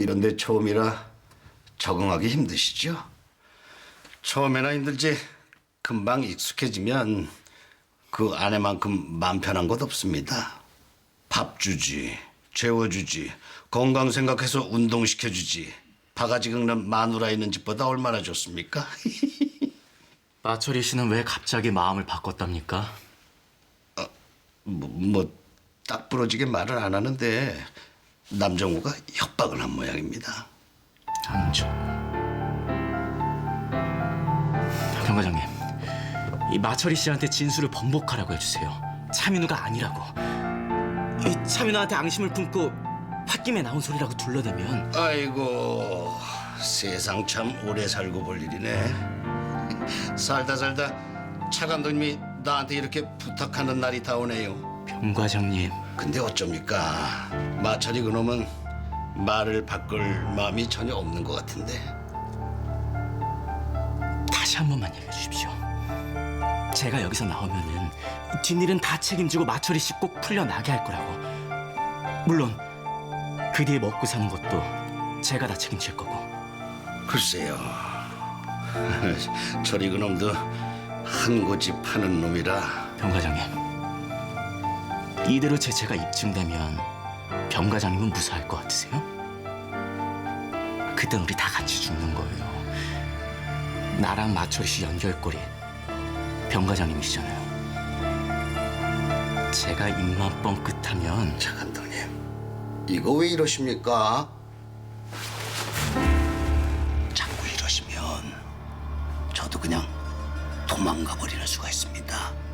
이런데 처음이라 적응하기 힘드시죠? 처음에나 힘들지 금방 익숙해지면 그 안에만큼 마음 편한 것 없습니다. 밥 주지, 재워주지, 건강 생각해서 운동시켜주지. 바가지 긁는 마누라 있는 집보다 얼마나 좋습니까? 마철이 씨는 왜 갑자기 마음을 바꿨답니까? 뭐딱 부러지게 말을 안 하는데 남정우가 협박을 한 모양입니다. 남정. 병 과장님, 이 마철이 씨한테 진술을 번복하라고 해주세요. 차민우가 아니라고. 이 차민우한테 앙심을 품고 홧김에 나온 소리라고 둘러대면 아이고 세상 참 오래 살고 볼 일이네. 살다 살다 차 감독님이 나한테 이렇게 부탁하는 날이 다 오네요. 병 과장님, 근데 어쩝니까? 마철이 그놈은 말을 바꿀 마음이 전혀 없는 것 같은데. 다시 한 번만 얘기해 주십시오. 제가 여기서 나오면은 뒷일은 다 책임지고 마철이 씨 꼭 풀려나게 할 거라고. 물론 그 뒤에 먹고 사는 것도 제가 다 책임질 거고. 글쎄요. 철이 그놈도 한 고집 파는 놈이라 병 과장님, 이대로 제 죄가 입증되면 병 과장님은 무사할 것 같으세요? 그땐 우리 다 같이 죽는 거예요. 나랑 마철이 씨 연결고리 병 과장님이시잖아요. 제가 입만 뻥끗하면 차 감독님 이거 왜 이러십니까? 자꾸 이러시면 저도 그냥 도망가 버리는 수가 있습니다.